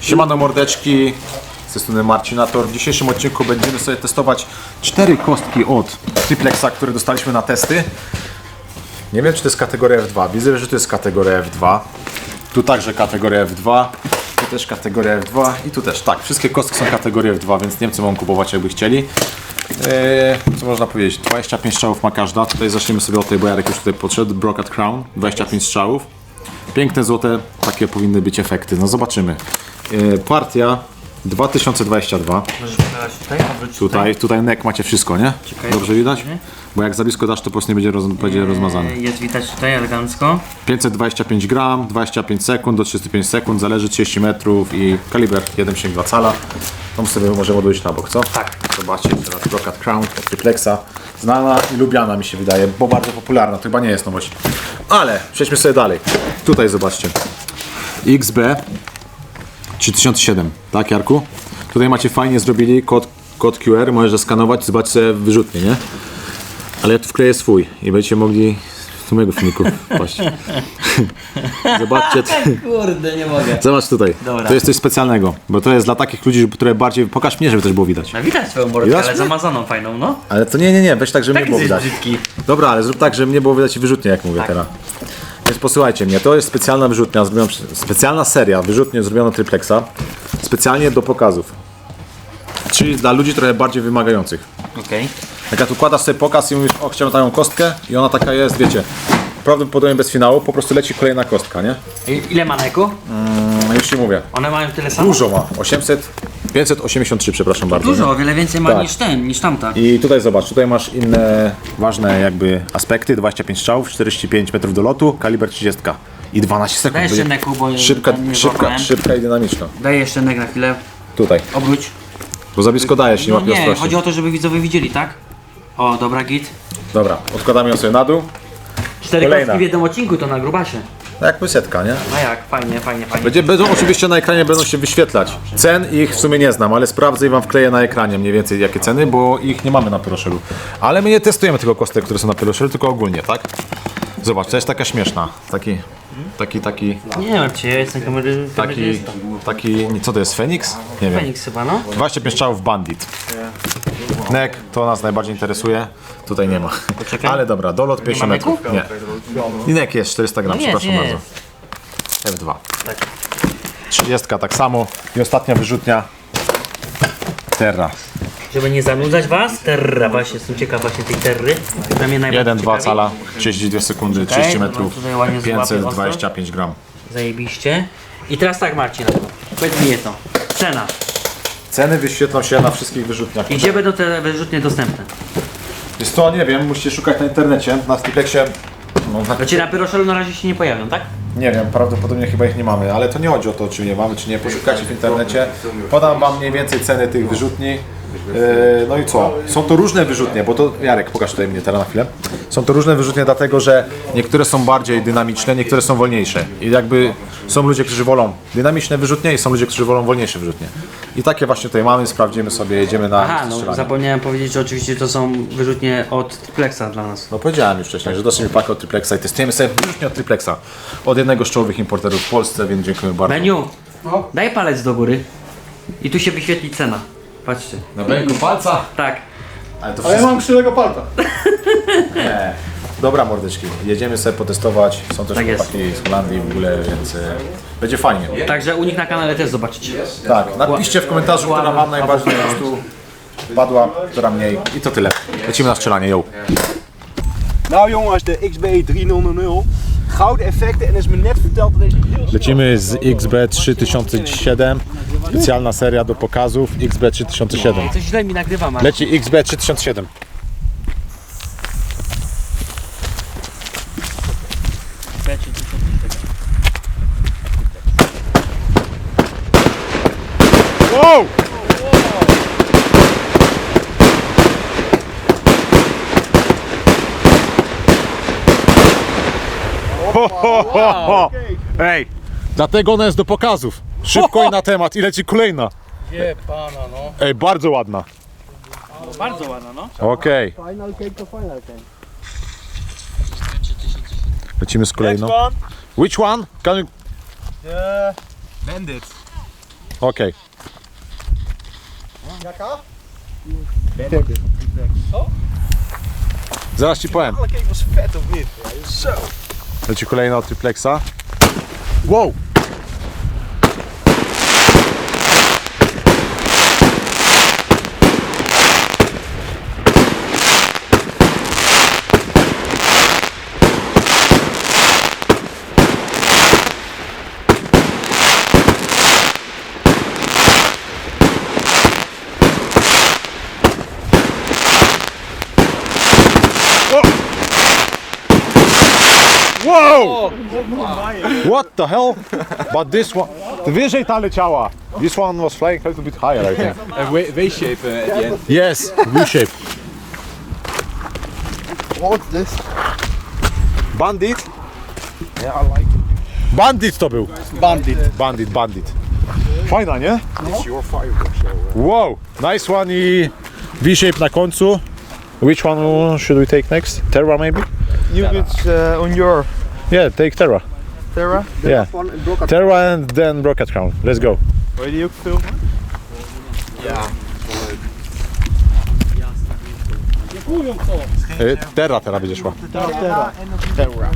Siemano mordeczki, z tej strony Marcinator. W dzisiejszym odcinku będziemy sobie testować cztery kostki od Triplexa, które dostaliśmy na testy. Nie wiem, czy to jest kategoria F2. Widzę, że to jest kategoria F2. Tu także kategoria F2. Tu też kategoria F2 i tu też. Tak, wszystkie kostki są kategorii F2, więc Niemcy mogą kupować jakby chcieli. Eee, co można powiedzieć? 25 strzałów ma każda. Tutaj zaczniemy sobie od tej, bo Jarek już tutaj podszedł. Brokat Crown, 25 strzałów. Piękne złote, takie powinny być efekty. No zobaczymy. Eee, partia 2022. Możesz pokazać tutaj, obróć Tutaj, tutaj nek macie wszystko, nie? Czekaj. Dobrze widać? Bo jak za blisko dasz, to po prostu nie będzie, roz, będzie rozmazany. E, Jest widać tutaj elegancko. 525 gram, 25 sekund do 35 sekund, zależy 30 metrów i kaliber 1,2 cala. To sobie możemy odłożyć na bok, co? Tak. Zobaczcie, teraz Brokat Crown od Triplexa. Znana i lubiana mi się wydaje, bo bardzo popularna, to chyba nie jest nowość. Ale przejdźmy sobie dalej. Tutaj zobaczcie. XB 3007, tak Jarku? Tutaj macie fajnie zrobili kod, kod QR, możesz zeskanować, zobaczcie sobie wyrzutnie, nie? Ale ja tu wkleję swój i będziecie mogli do mojego filmiku wpaść. Zobaczcie, Kurde, nie mogę. zobacz tutaj. Dobra. To jest coś specjalnego, bo to jest dla takich ludzi, które bardziej... Pokaż mnie, żeby też było widać. No widać twoją mordkę, Widać ale mnie? zamazaną fajną, no. Ale to nie, nie, nie, weź tak, żeby Tak nie było jesteś widać. brzydki. Dobra, ale zrób tak, żeby mnie było widać i wyrzutnie, jak mówię Tak. teraz. Więc posłuchajcie mnie, to jest specjalna wyrzutnia, zrobiona, specjalna seria wyrzutnie zrobiona Triplexa, specjalnie do pokazów. Czyli dla ludzi trochę bardziej wymagających. Okej. Jak ja tu kładasz sobie pokaz i mówisz, o chciałem taką kostkę i ona taka jest, wiecie, prawdopodobnie bez finału, po prostu leci kolejna kostka, nie? I Ile ma neku? No już ci mówię. One mają tyle samo? Dużo ma, 800, 583 przepraszam bardzo. Dużo, o wiele więcej ma Tak. niż ten, niż tamta. I tutaj zobacz, tutaj masz inne ważne jakby aspekty, 25 strzałów, 45 metrów do lotu, kaliber 30 i 12 sekund. Daj jeszcze neku, bo Szybka, nie szybka, złapałem. szybka i dynamiczna. Daj jeszcze nek na chwilę. Tutaj, Obróć. bo za blisko dajesz, nie No ma nie, chodzi o to, żeby widzowie widzieli, tak? O, dobra, git. Dobra, odkładamy ją sobie na dół. Cztery Kolejna. kostki w jednym odcinku to na grubasie. No jak pysetka, nie? No jak, fajnie, fajnie, fajnie. Będzie, będą oczywiście na ekranie będą się wyświetlać. Cen ich w sumie nie znam, ale sprawdzę i wam wkleję na ekranie mniej więcej jakie ceny, bo ich nie mamy na Pyroszelu. Ale my nie testujemy tylko kostek, które są na Pyroszelu, tylko ogólnie, tak? Zobacz, to jest taka śmieszna. Taki, taki, taki, Nie martw się, ja jestem kamery, taki, taki, co to jest, Feniks? Nie wiem. Feniks chyba, no. 25 strzałów Bandit. Nek, to nas najbardziej interesuje. Tutaj nie ma. Poczekaj. Ale dobra, dolot 50 ma metrów. Nie. I nek jest 400 gram, No jest, przepraszam jest. bardzo. F2. Tak. 30 tak samo. I ostatnia wyrzutnia. Terra. Żeby nie zanudzać was, terra, właśnie, jestem ciekaw właśnie tej terry. To mnie najbardziej 1, 2 ciekawi. cala, 32 sekundy, 30 to metrów, tutaj ładnie złapie 525 gram. Zajebiście. I teraz tak Marcin, powiedz mi jedno. Cena. Ceny wyświetlą się na wszystkich wyrzutniach. I gdzie będą te wyrzutnie dostępne? Jest to, nie wiem, musicie szukać na internecie, na Splexie. No, na Znaczy na Pyroszelu na razie się nie pojawią, tak? Nie wiem, prawdopodobnie chyba ich nie mamy, ale to nie chodzi o to, czy nie mamy, czy nie. Poszukajcie w internecie. Podam wam mniej więcej ceny tych wyrzutni. Yy, No i co? Są to różne wyrzutnie, bo to Jarek, pokaż tutaj mnie teraz na chwilę. Są to różne wyrzutnie, dlatego że niektóre są bardziej dynamiczne, niektóre są wolniejsze. I jakby są ludzie, którzy wolą dynamiczne wyrzutnie i są ludzie, którzy wolą wolniejsze wyrzutnie. I takie właśnie tutaj mamy, sprawdzimy sobie, jedziemy na Aha, no strzelanie. zapomniałem powiedzieć, że oczywiście to są wyrzutnie od Triplexa dla nas. No powiedziałem już wcześniej, że dosyć mi pakę od Triplexa i testujemy sobie wyrzutnie od Triplexa. Od jednego z czołowych importerów w Polsce, więc dziękuję bardzo. Menu, daj palec do góry. I tu się wyświetli cena. Patrzcie. Na ręku palca. Tak. Ale to Ale ja wszystko... mam krzywego palca. Nie. Dobra mordeczki, jedziemy sobie potestować. Są też Tak jest. chłopaki z Holandii w ogóle, więc e, będzie fajnie. Także u nich na kanale też zobaczycie. Tak, napiszcie w komentarzu, która wam najbardziej po prostu padła, która mniej. I to tyle. Lecimy na strzelanie, yo. Nou jongens, de XB 300 gouden effecten. En is me net verteld dat deze heel Lecimy z XB3007. Specjalna seria do pokazów XB3007. Coś źle mi nagrywa, Leci XB3007. Ho, ho, ho, ho. Ej, dlatego ona jest do pokazów. Szybko i na temat. I leci kolejna. Je pana no. Ej, bardzo ładna. Bardzo ładna, no. Okej. Final cake to final cake. Lecimy Lecimy z kolejną. Which one? Can you... The Bandit. Okej. Jaka? Bandit. Zaraz ci powiem. Alle keek was vet of niet? Zo. Leci kolejna od triplexa. Wow! Wow! What the hell? But this one... Wyżej ta leciała. This one was flying a little bit higher, I think. A W-shape uh, at the end. Yes, V-shape. What's this? Bandit? Yeah, I like it. Bandit to był. Bandit. Bandit, bandit. Fajna, nie? It's your fireworks. So, uh, Wow, nice one i V-shape na końcu. Which one should we take next? Terra maybe? you get uh, on your Yeah, take Terra. Terra. The Yeah. last one in Broca. Terra and then Rocket Crown. Let's go. Wil je die ook filmen? Ja. Y, Terra teraz będzie szła. Terra. Terra.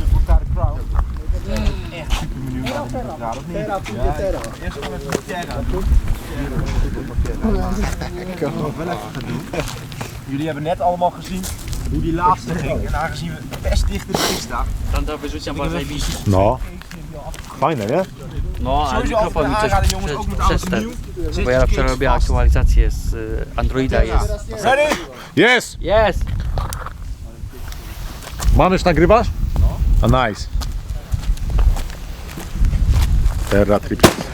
Jullie hebben net allemaal gezien hoe die laatste ging. En aangezien we best dicht in de pist staan. To wyrzucam zajebiście. No. Fajne, nie? No, ale Sowieso altijd mikrofon mi coś aanraden jongens, ook met oud nieuw. Bo ja przerobię aktualizację z y, Androida jest. Ready? Yes! Jest! Mamy nagrywasz? No. A nice. Terra triplex.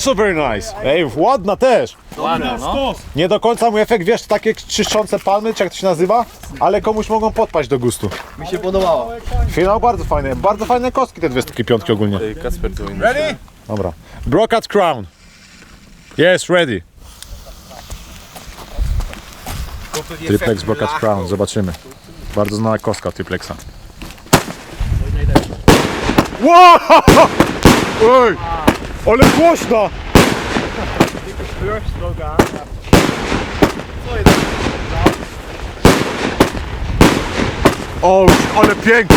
Also very nice. Ej, ładna też. Ładno, no. Nie do końca mój efekt, wiesz, takie czyszczące palmy, czy jak to się nazywa, ale komuś mogą podpaść do gustu. Mi się podobało. Finał bardzo fajny, bardzo fajne kostki te dwie sztuki piątki ogólnie. Ready? Dobra. Brokat Crown. Yes, ready. Triplex Brokat Crown, zobaczymy. Bardzo znana kostka Triplexa. Wow! Ej! Ale głośna! Burgstrook aan. O, ale piękna!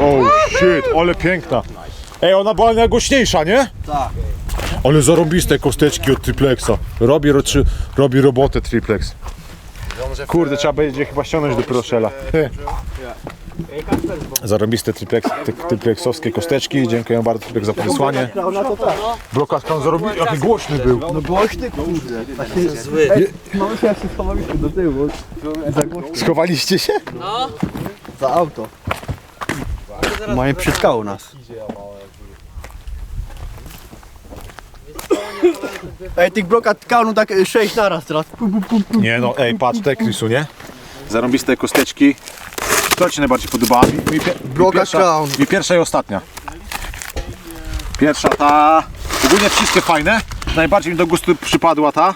O, shit, ale piękna. Ej, ona była najgłośniejsza, nie? Tak. Ale zarąbiste kosteczki od Triplexa. Robi, ro, robi robotę Triplex. Kurde, trzeba będzie chyba ściągnąć do Proszela. Zarobiste triplex, ty, triplexowskie kosteczki. Dziękuję bardzo Triplex za podesłanie. Blokat tam zarobił, jaki głośny był. No głośny kurde. Taki Zły. No schowaliśmy do tyłu. Schowaliście się? No. Za auto. Moje przytkało nas. Ej, tych blokat kanu tak 6 naraz teraz. Nie no, ej, patrz te Chrisu, nie? Zarąbiste kosteczki. Co Ci najbardziej podoba? Mi, mi, pie, mi, pierwsza, Crown. mi pierwsza i ostatnia. Pierwsza ta... Ogólnie wszystkie fajne. Najbardziej mi do gustu przypadła ta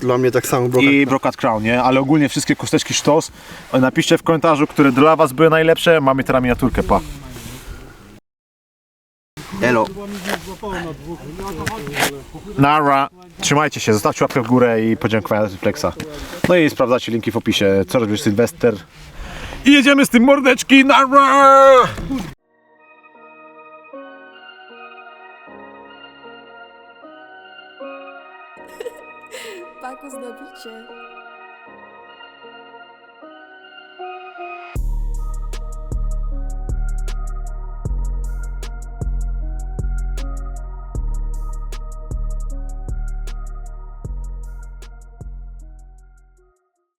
Dla mnie tak samo blokat. i Brokat Crown, nie? Ale ogólnie wszystkie kosteczki sztos. Napiszcie w komentarzu, które dla Was były najlepsze. Mamy teraz miniaturkę, pa. Elo. Nara. Trzymajcie się, zostawcie łapkę w górę i podziękowania dla Triplexa. No i sprawdzacie linki w opisie. Co robisz Sylwester? I jedziemy z tym mordeczki. Nara! Pakus na bicie.